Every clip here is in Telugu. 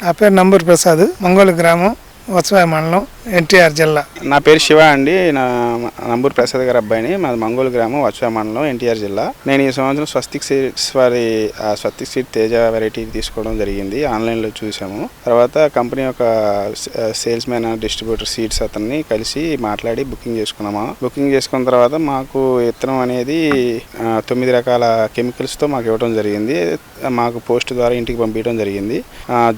నా పేరు నంబూరి ప్రసాద్ మంగోలు గ్రామం వత్సవాయ మండలం ఎన్టీఆర్ జిల్లా. నా పేరు శివ అండి. నా నంబూరు ప్రసాద్ గారి అబ్బాయిని. మాది మంగోలు గ్రామం వచ్చా మండలం ఎన్టీఆర్ జిల్లా. నేను ఈ సంవత్సరం స్వస్తిక్ సీడ్స్ వారి స్వస్తిక్ సీడ్ తేజ వెరైటీ తీసుకోవడం జరిగింది. ఆన్లైన్లో చూసాము. తర్వాత కంపెనీ యొక్క సేల్స్ మ్యాన్ డిస్ట్రిబ్యూటర్ సీడ్స్ అతన్ని కలిసి మాట్లాడి బుకింగ్ చేసుకున్నాము. బుకింగ్ చేసుకున్న తర్వాత మాకు విత్తనం అనేది తొమ్మిది రకాల కెమికల్స్తో మాకు ఇవ్వడం జరిగింది. మాకు పోస్ట్ ద్వారా ఇంటికి పంపించడం జరిగింది.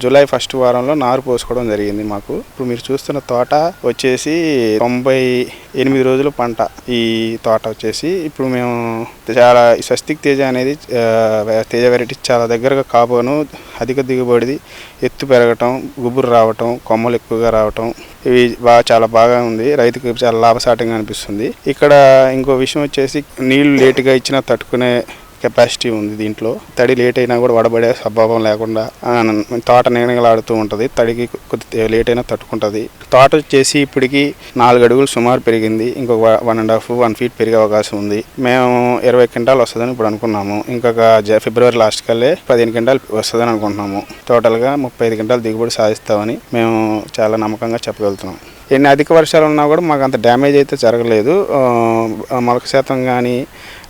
జూలై ఫస్ట్ వారంలో నారు పోసుకోవడం జరిగింది మాకు. ఇప్పుడు మీరు చూస్తున్న తోట వచ్చేసి తొంభై ఎనిమిది రోజుల పంట ఈ తోట వచ్చేసి. ఇప్పుడు మేము చాలా స్వస్తిక్ తేజ అనేది తేజ వెరైటీ చాలా దగ్గరగా కాపును అధిక దిగుబడిది ఎత్తు పెరగటం గుబురు రావటం కొమ్మలు ఎక్కువగా రావటం ఇవి బాగా చాలా బాగా ఉంది. రైతుకి చాలా లాభసాటంగా అనిపిస్తుంది. ఇక్కడ ఇంకో విషయం వచ్చేసి నీళ్ళు లేటుగా ఇచ్చినా తట్టుకునే కెపాసిటీ ఉంది దీంట్లో. తడి లేట్ అయినా కూడా వడబడే స్వభావం లేకుండా తోట నిగనగలాడుతూ ఉంటుంది. తడికి కొద్ది లేట్ అయినా తట్టుకుంటుంది. తోట వచ్చేసి ఇప్పటికి నాలుగు అడుగులు సుమారు పెరిగింది. ఇంకొక one and half one feet పెరిగే అవకాశం ఉంది. మేము ఇరవై క్వింటాలు వస్తుందని ఇప్పుడు అనుకున్నాము. ఇంకొక జ ఫిబ్రవరి లాస్ట్ కల్లే పదిహేను క్వింటాలు వస్తుందని అనుకుంటున్నాము. టోటల్గా ముప్పై ఐదు క్వింటాలు దిగుబడి సాధిస్తామని మేము చాలా నమ్మకంగా చెప్పగలుగుతున్నాం. ఎన్ని అధిక వర్షాలు ఉన్నా కూడా మాకు అంత డ్యామేజ్ అయితే జరగలేదు. మొలక శాతం కానీ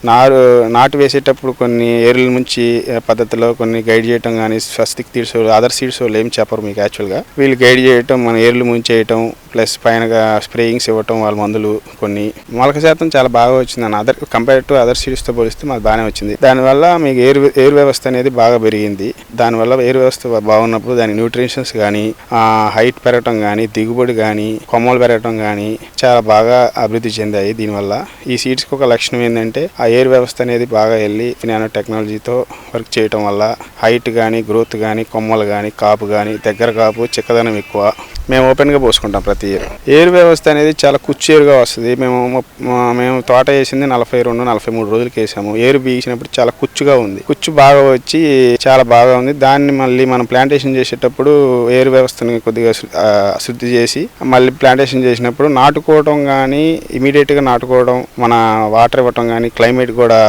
నారు నాటు వేసేటప్పుడు కొన్ని ఏరుల నుంచి పద్ధతిలో కొన్ని గైడ్ చేయటం కానీ స్వస్తిక్ తీర్స్ అదర్ సీడ్స్ వాళ్ళు ఏం చెప్పరు మీకు యాక్చువల్గా వీళ్ళు గైడ్ చేయటం మన ఏర్లు ముంచేయటం ప్లస్ పైనగా స్ప్రేయింగ్స్ ఇవ్వటం వాళ్ళ మందులు కొన్ని. మొలక శాతం చాలా బాగా వచ్చింది అన్న అదర్ కంపేర్ టు అదర్ సీడ్స్తో పోలిస్తే మాకు బాగానే వచ్చింది. దానివల్ల మీకు ఎయిర్ ఎయిర్ వ్యవస్థ అనేది బాగా పెరిగింది. దానివల్ల ఎయిర్ వ్యవస్థ బాగున్నప్పుడు దాని న్యూట్రిషన్స్ కానీ హైట్ పెరగటం కానీ దిగుబడి కానీ కొమ్మలు పెరగటం కానీ చాలా బాగా అభివృద్ధి చెందాయి దీనివల్ల. ఈ సీడ్స్కి ఒక లక్షణం ఏంటంటే ఆ ఎయిర్ వ్యవస్థ అనేది బాగా వెళ్ళి నానో టెక్నాలజీతో వర్క్ చేయటం వల్ల హైట్ కానీ గ్రోత్ కానీ కొమ్మలు కానీ కాపు కానీ దగ్గర కాపు చిక్కదనం ఎక్కువ మేము ఓపెన్గా పోసుకుంటాం ప్రతి ఇయర్. ఎయిర్ వ్యవస్థ అనేది చాలా కుచ్చేరుగా వస్తుంది. మేము మేము తోట వేసింది నలభై రెండు నలభై మూడు రోజులకి వేసాము. ఏరు బీసినప్పుడు చాలా కుచ్చుగా ఉంది. కుచ్చు బాగా వచ్చి చాలా బాగా ఉంది. దాన్ని మళ్ళీ మనం ప్లాంటేషన్ చేసేటప్పుడు ఎయిర్ వ్యవస్థని కొద్దిగా శుద్ధి చేసి మళ్ళీ ప్లాంటేషన్ చేసినప్పుడు నాటుకోవడం కానీ ఇమీడియట్గా నాటుకోవడం మన వాటర్ ఇవ్వటం కానీ క్లైమేట్ కూడా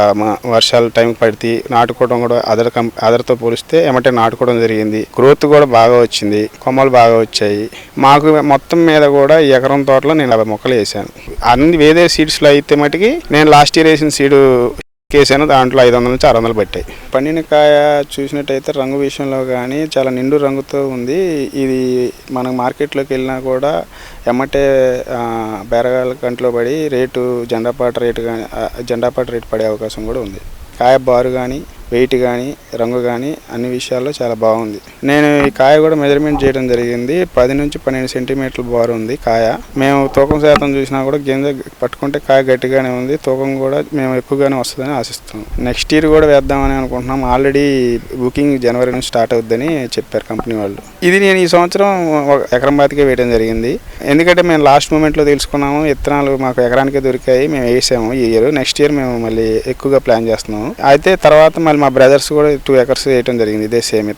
వర్షాలు టైం పడితే నాటుకోవడం కూడా అదర్ కం అదర్తో పోలిస్తే ఏమంటే నాటుకోవడం జరిగింది. గ్రోత్ కూడా బాగా వచ్చింది. కొమ్మలు బాగా వచ్చాయి. మాకు మొత్తం మీద కూడా ఎకరం తోటలో నేను యాభై మొక్కలు వేసాను. అన్ని వేరే సీడ్స్లో అయితే మటుకి నేను లాస్ట్ ఇయర్ వేసిన సీడు వేసాను దాంట్లో ఐదు వందల నుంచి ఆరు వందలు పట్టాయి. పండిన కాయ చూసినట్టయితే రంగు విషయంలో కానీ చాలా నిండు రంగుతో ఉంది. ఇది మనం మార్కెట్లోకి వెళ్ళినా కూడా ఎమ్మటే బెరగాల బేరగాల కంట్లో పడి రేటు జెండాపాట రేటు కానీ జెండాపాట రేటు పడే అవకాశం కూడా ఉంది. కాయ బారు కానీ వెయిట్ కానీ రంగు కానీ అన్ని విషయాల్లో చాలా బాగుంది. నేను ఈ కాయ కూడా మెజర్మెంట్ చేయడం జరిగింది. పది నుంచి పన్నెండు సెంటీమీటర్ల బార్ ఉంది కాయ. మేము తూకం శాతం చూసినా కూడా గింజ పట్టుకుంటే కాయ గట్టిగానే ఉంది. తూకం కూడా మేము ఎక్కువగానే వస్తుందని ఆశిస్తున్నాం. నెక్స్ట్ ఇయర్ కూడా వేద్దామని అనుకుంటున్నాం. ఆల్రెడీ బుకింగ్ జనవరి నుంచి స్టార్ట్ అవుద్దని చెప్పారు కంపెనీ వాళ్ళు. ఇది నేను ఈ సంవత్సరం ఒక ఎకరం బాతికే వేయడం జరిగింది. ఎందుకంటే మేము లాస్ట్ మూమెంట్లో తెలుసుకున్నాము విత్తనాలు మాకు ఎకరానికే దొరికాయి మేము వేసాము ఈ ఇయర్ నెక్స్ట్ ఇయర్ మేము మళ్ళీ ఎక్కువగా ప్లాన్ చేస్తున్నాము. అయితే తర్వాత మళ్ళీ మా బ్రదర్స్ కూడా టూ ఎకర్స్ వేయటం జరిగింది ఇదే సేమ్.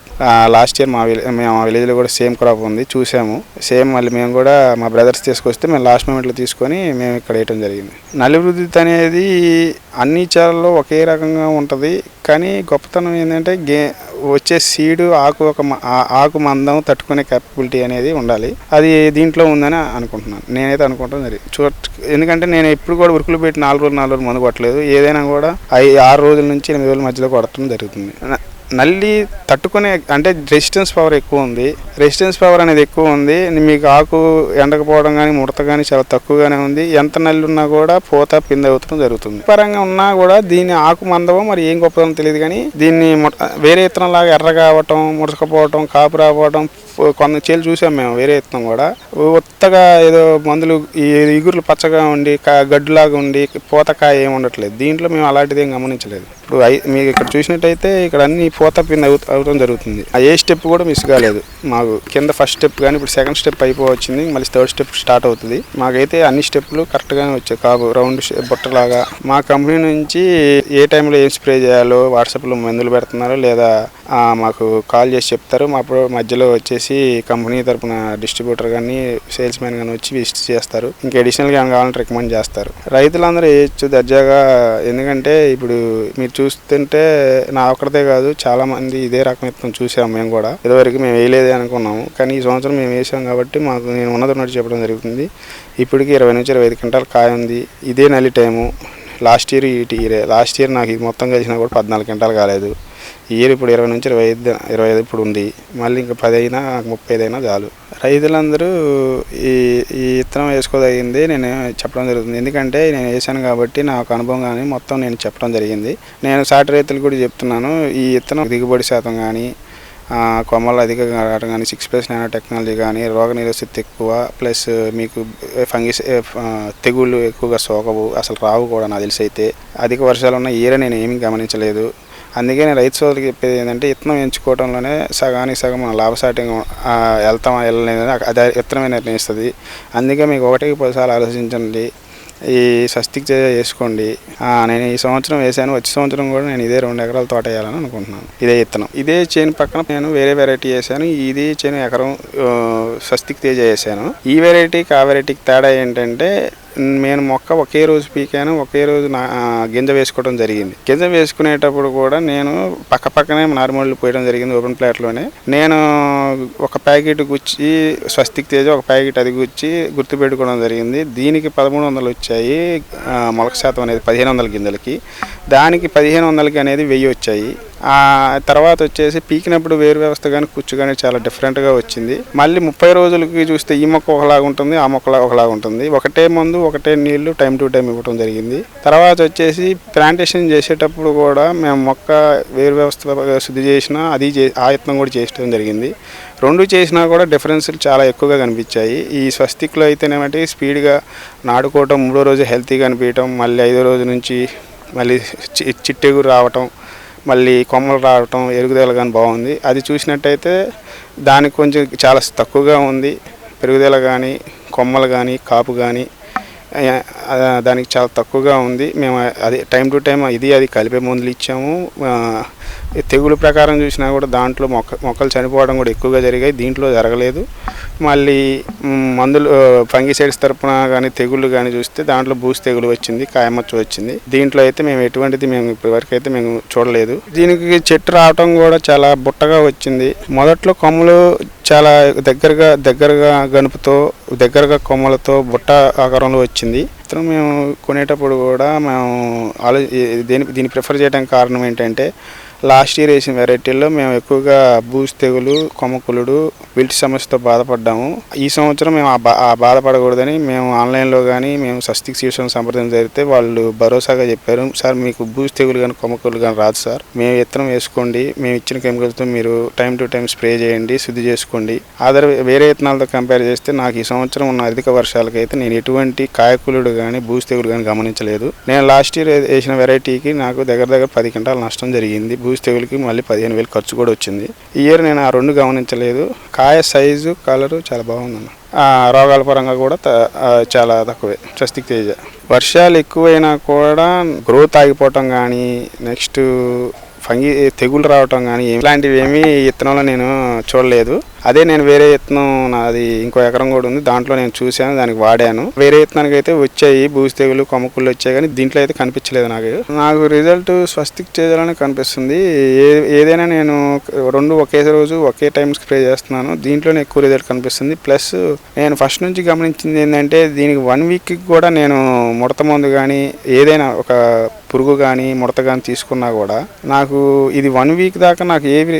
లాస్ట్ ఇయర్ మా విలే మేము మా విలేజ్లో కూడా సేమ్ క్రాప్ ఉంది చూసాము. సేమ్ మళ్ళీ మేము కూడా మా బ్రదర్స్ తీసుకొస్తే మేము లాస్ట్ మూమెంట్లో తీసుకొని మేము ఇక్కడ వేయటం జరిగింది. నలివృద్ధి అనేది అన్ని చాలలో ఒకే రకంగా ఉంటుంది కానీ గొప్పతనం ఏంటంటే గే వచ్చే సీడు ఆకు ఒక మ- ఆకు మందం తట్టుకునే కెపబిలిటీ అనేది ఉండాలి. అది దీంట్లో ఉందని అనుకుంటున్నాను. నేనైతే అనుకుంటాను మరి చూ ఎందుకంటే నేను ఎప్పుడు కూడా ఉరుకులు పెట్టి నాలుగు రోజులు నాలుగు రోజులు మందు కొట్టలేదు. ఏదైనా కూడా ఐ ఆరు రోజుల నుంచి ఎనిమిది రోజుల మధ్యలో కొట్టడం జరుగుతుంది. నల్లి తట్టుకునే అంటే రెసిస్టెన్స్ పవర్ ఎక్కువ ఉంది. రెసిస్టెన్స్ పవర్ అనేది ఎక్కువ ఉంది. మీకు ఆకు ఎండకపోవడం కానీ ముడత కానీ చాలా తక్కువగానే ఉంది. ఎంత నల్లి ఉన్నా కూడా పూత పిండి అవుతడం జరుగుతుంది. పరంగా ఉన్నా కూడా దీని ఆకు మందమో మరి ఏం గొప్పదనం తెలియదు కానీ దీన్ని వేరే ఇత్తనం లాగా ఎర్ర కావటం ముడకపోవటం కాపు రావటం కొంత చేలు చూసాం మేము వేరే ఇత్తనం కూడా. ఉత్తగా ఏదో మందులు ఈ ఇగురులు పచ్చగా ఉండి కా- గడ్డులాగా ఉండి పూతకాయ ఏమి ఉండట్లేదు. దీంట్లో మేము అలాంటిది ఏం గమనించలేదు. ఇప్పుడు మీకు ఇక్కడ చూసినట్టయితే ఇక్కడ అన్ని పూత పిండి అవు అవడం జరుగుతుంది. ఆ ఏ స్టెప్ కూడా మిస్ కాలేదు. మాకు కింద ఫస్ట్ స్టెప్ కానీ ఇప్పుడు సెకండ్ స్టెప్ అయిపోవచ్చింది. మళ్ళీ థర్డ్ స్టెప్ స్టార్ట్ అవుతుంది. మాకైతే అన్ని స్టెప్లు కరెక్ట్గానే వచ్చాయి. కాపు రౌండ్ బుట్టలాగా. మా కంపెనీ నుంచి ఏ టైంలో ఏం స్ప్రే చేయాలో వాట్సాప్లో మందులు పెడుతున్నారో లేదా మాకు కాల్ చేసి చెప్తారు మా మధ్యలో వచ్చేసి కంపెనీ తరపున డిస్ట్రిబ్యూటర్ కానీ సేల్స్ మ్యాన్ కానీ వచ్చి విజిట్ చేస్తారు. ఇంకా అడిషనల్గా ఏమైనా కావాలంటే రికమెండ్ చేస్తారు. రైతులందరూ వేయచ్చు దర్జాగా. ఎందుకంటే ఇప్పుడు మీరు చూస్తుంటే నా ఒక్కడితే కాదు చాలా మంది ఇదే రకం విత్తనం చూసాము మేము కూడా. ఇదివరకు మేము వేయలేదే అనుకున్నాము. కానీ ఈ సంవత్సరం మేము వేసాం కాబట్టి మాకు నేను ఉన్నది ఉన్నట్టు చెప్పడం జరుగుతుంది. ఇప్పటికి ఇరవై నుంచి ఇరవై ఐదు గంటలు కాయ ఉంది. ఇదే నల్లి టైము. లాస్ట్ ఇయర్ ఈ ఇయరే లాస్ట్ ఇయర్ నాకు ఇది మొత్తం కలిసినా కూడా పద్నాలుగు గంటలు కాలేదు. ఇయర్ ఇప్పుడు ఇరవై నుంచి ఇరవై ఐదు ఇరవై ఐదు ఇప్పుడు ఉంది. మళ్ళీ ఇంకా పది అయినా ముప్పై ఐదు అయినా చాలు. రైతులందరూ ఈ ఈ విత్తనం వేసుకోదగింది నేను చెప్పడం జరుగుతుంది. ఎందుకంటే నేను వేసాను కాబట్టి నాకు అనుభవం కానీ మొత్తం నేను చెప్పడం జరిగింది. నేను సాటి రైతులు కూడా చెప్తున్నాను ఈ విత్తనం దిగుబడి శాతం కానీ కొమ్మలు అధికంగా రావడం కానీ సిక్స్ ప్లస్ నానో టెక్నాలజీ కానీ రోగ నిరోధకత ఎక్కువ ప్లస్ మీకు ఫంగిస్ తెగుళ్ళు ఎక్కువగా సోకవు అసలు రావు కూడా నాకు తెలిసి అయితే. అధిక వర్షాలు ఉన్న ఈర నేను ఏమీ గమనించలేదు. అందుకే నేను రైతు సోదరులకు చెప్పేది ఏంటంటే విత్తనం ఎంచుకోవడంలోనే సగానికి సగం మన లాభసాటిగా వెళ్తామా వెళ్ళలేదు అదే విత్తనమే నిర్ణయిస్తుంది. అందుకే మీకు ఒకటికి పదిసార్లు ఆలోచించండి. ఈ స్వస్తిక్ చే- చేసుకోండి. నేను ఈ సంవత్సరం వేసాను వచ్చే సంవత్సరం కూడా నేను ఇదే రెండు ఎకరాల తోట వేయాలని అనుకుంటున్నాను. ఇదే విత్తనం ఇదే చేను పక్కన నేను వేరే వెరైటీ వేసాను. ఇది చేను ఎకరం ఆ, స్వస్తిక్ తేజ వేసాను. ఈ వెరైటీకి ఆ వెరైటీకి తేడా ఏంటంటే నేను మొక్క ఒకే రోజు పీకాను ఒకే రోజు నా గింజ వేసుకోవడం జరిగింది. గింజ వేసుకునేటప్పుడు కూడా నేను పక్క పక్కనే నార్మల్ పోయడం జరిగింది ఓపెన్ ప్లేట్లోనే. నేను ఒక ప్యాకెట్ గుచ్చి స్వస్తిక్ తేజ ఒక ప్యాకెట్ అది గుచ్చి గుర్తుపెట్టుకోవడం జరిగింది. దీనికి పదమూడు వందలు వచ్చాయి మొలక శాతం అనేది పదిహేను వందల గింజలకి. దానికి పదిహేను వందలకి అనేది వెయ్యి వచ్చాయి. తర్వాత వచ్చేసి పీకినప్పుడు వేరు వ్యవస్థ కానీ కుచ్చు కానీ చాలా డిఫరెంట్గా వచ్చింది. మళ్ళీ ముప్పై రోజులకి చూస్తే ఈ మొక్క ఒకలాగా ఉంటుంది ఆ మొక్కలా ఒకలాగా ఉంటుంది. ఒకటే మందు ఒకటే నీళ్ళు టైం టు టైం ఇవ్వడం జరిగింది. తర్వాత వచ్చేసి ప్లాంటేషన్ చేసేటప్పుడు కూడా మేము మొక్క వేరు వ్యవస్థ శుద్ధి చేసినా అది చే కూడా చేయడం జరిగింది. రెండు చేసినా కూడా డిఫరెన్స్లు చాలా ఎక్కువగా కనిపించాయి. ఈ స్వస్తిక్లో అయితేనేమంటే స్పీడ్గా నాడుకోవటం మూడో రోజు హెల్తీగా అనిపించటం మళ్ళీ ఐదో రోజు నుంచి మళ్ళీ చి- చిట్టెగురు రావటం మళ్ళీ కొమ్మలు రావటం ఎరుగుదల కానీ బాగుంది. అది చూసినట్టయితే దానికి కొంచెం చాలా తక్కువగా ఉంది. పెరుగుదల కానీ కొమ్మలు కానీ కాపు కానీ దానికి చాలా తక్కువగా ఉంది. మేము అది టైం టు టైం ఇది అది కలిపే మందులు ఇచ్చాము. తెగులు ప్రకారం చూసినా కూడా దాంట్లో మొక్క మొక్కలు చనిపోవడం కూడా ఎక్కువగా జరిగాయి. దీంట్లో జరగలేదు. మళ్ళీ మందులు ఫంగిసైడ్స్ తరపున కానీ తెగుళ్ళు కానీ చూస్తే దాంట్లో బూస్ తెగులు వచ్చింది కాయమచ్చు వచ్చింది. దీంట్లో అయితే మేము ఎటువంటిది మేము ఇప్పటివరకు అయితే మేము చూడలేదు. దీనికి చెట్టు రావటం కూడా చాలా బుట్టగా వచ్చింది. మొదట్లో కొమ్మలు చాలా దగ్గరగా దగ్గరగా గనుపుతో దగ్గరగా కొమ్మలతో బుట్ట ఆకారంలో వచ్చింది. ఇతను మేము కొనేటప్పుడు కూడా మేము ఆలో దీని దీన్ని ప్రిఫర్ చేయడానికి కారణం ఏంటంటే లాస్ట్ ఇయర్ వేసిన వెరైటీల్లో మేము ఎక్కువగా బూస్ తెగులు కొమ్మకులుడు విల్ట్ సమస్యతో బాధపడ్డాము. ఈ సంవత్సరం మేము ఆ బాధపడకూడదని మేము ఆన్లైన్లో కానీ మేము సస్తిక్ సీషన్ సంప్రదించడం జరిగితే వాళ్ళు భరోసాగా చెప్పారు. సార్ మీకు భూస్ తెగులు కానీ కొమ్మకూలు కానీ రాదు సార్. మేము విత్తనం వేసుకోండి. మేము ఇచ్చిన కెమికల్తో మీరు టైం టు టైం స్ప్రే చేయండి శుద్ధి చేసుకోండి. అదర్ వేరే విత్తనాలతో కంపేర్ చేస్తే నాకు ఈ సంవత్సరం ఉన్న అధిక వర్షాలకైతే నేను ఎటువంటి కాయకులుడు కానీ భూస్ తెగులు కానీ గమనించలేదు. నేను లాస్ట్ ఇయర్ వేసిన వెరైటీకి నాకు దగ్గర దగ్గర పది క్వింటాల నష్టం జరిగింది. భూస్ తెగులకి మళ్ళీ పదిహేను వేలు ఖర్చు కూడా వచ్చింది. ఈ ఇయర్ నేను ఆ రెండు గమనించలేదు. కా కాయ సైజు కలరు చాలా బాగుందన్న. రోగాల పరంగా కూడా త- చాలా తక్కువే. స్వస్తిక్ తేజ. వర్షాలు ఎక్కువైనా కూడా గ్రోత్ ఆగిపోవటం కానీ నెక్స్ట్ ఫంగి తెగులు రావటం కానీ ఇలాంటివి ఏమీ ఈ విత్తనంలో నేను చూడలేదు. అదే నేను వేరే విత్తనం నాది ఇంకో ఎకరం కూడా ఉంది. దాంట్లో నేను చూశాను దానికి వాడాను. వేరే విత్తనానికి అయితే వచ్చాయి బూజు తెగులు కొమ్మకుళ్ళు వచ్చాయి కానీ దీంట్లో అయితే కనిపించలేదు నాకు. నాకు రిజల్ట్ స్వస్తిక్ చేయాలని కనిపిస్తుంది. ఏ ఏదైనా నేను రెండు ఒకే రోజు ఒకే టైం స్ప్రే చేస్తున్నాను. దీంట్లోనే ఎక్కువ రిజల్ట్ కనిపిస్తుంది. ప్లస్ నేను ఫస్ట్ నుంచి గమనించింది ఏంటంటే దీనికి వన్ వీక్కి కూడా నేను ముడత మందు కానీ ఏదైనా ఒక పురుగు కానీ ముడత కానీ తీసుకున్నా కూడా నాకు ఇది వన్ వీక్ దాకా నాకు ఏవి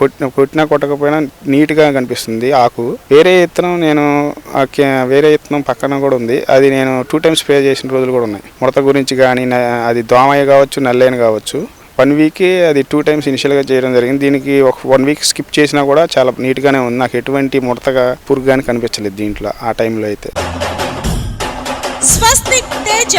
కొట్టిన కొట్టినా కొట్టకపోయినా నీట్గా కనిపిస్తుంది ఆకు. వేరే విత్తనం నేను ఆ వేరే విత్తనం పక్కన కూడా ఉంది. అది నేను టూ టైమ్స్ స్ప్రే చేసిన రోజులు కూడా ఉన్నాయి. ముడత గురించి కానీ అది దోమయ్య కావచ్చు నల్లేని కావచ్చు. వన్ వీకే అది టూ టైమ్స్ ఇనిషియల్గా చేయడం జరిగింది. దీనికి ఒక వన్ వీక్ స్కిప్ చేసినా కూడా చాలా నీట్గానే ఉంది. నాకు ఎటువంటి ముడతగా పురుగు కానీ కనిపించలేదు దీంట్లో ఆ టైంలో అయితే. స్వస్తిక్ తేజ